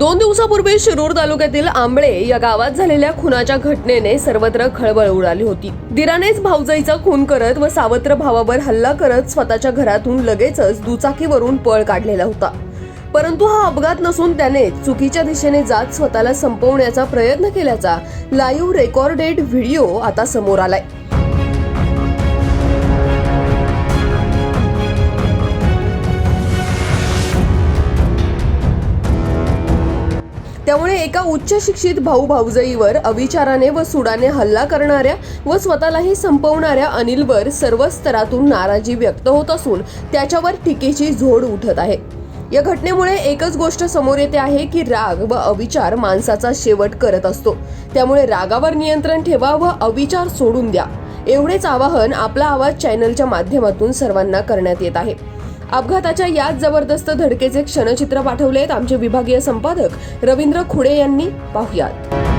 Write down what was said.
दोन दिवसापूर्वी शिरूर तालुक्यातील आंबळे या गावात झालेल्या खुनाच्या घटनेने सर्वत्र खळबळ उडाली होती. दिरानेच भाऊजाईचा खून करत व सावत्र भावावर हल्ला करत स्वतःच्या घरातून लगेचच दुचाकीवरून पळ काढलेला होता. परंतु हा अपघात नसून त्याने चुकीच्या दिशेने जात स्वतःला संपवण्याचा प्रयत्न केल्याचा लाईव्ह रेकॉर्डेड व्हिडिओ आता समोर आलाय. त्यामुळे एका उच्च शिक्षित भाऊ भाऊजाईवर अविचाराने व सुडाने हल्ला करणाऱ्या व स्वतःलाही संपवणाऱ्या अनिलवर सर्व स्तरातून नाराजी व्यक्त होत असून त्याच्यावर टीकेची झोड उठत आहे. या घटनेमुळे एकच गोष्ट समोर येते आहे की राग व अविचार माणसाचा शेवट करत असतो. त्यामुळे रागावर नियंत्रण ठेवा व अविचार सोडून द्या. एवढेच आवाहन आपला आवाज चॅनलच्या माध्यमातून सर्वांना करण्यात येत आहे. अपघाताच्या याच जबरदस्त धडकेचे क्षणचित्र पाठवलेत आमचे विभागीय संपादक रवींद्र खुडे यांनी. पाहुयात.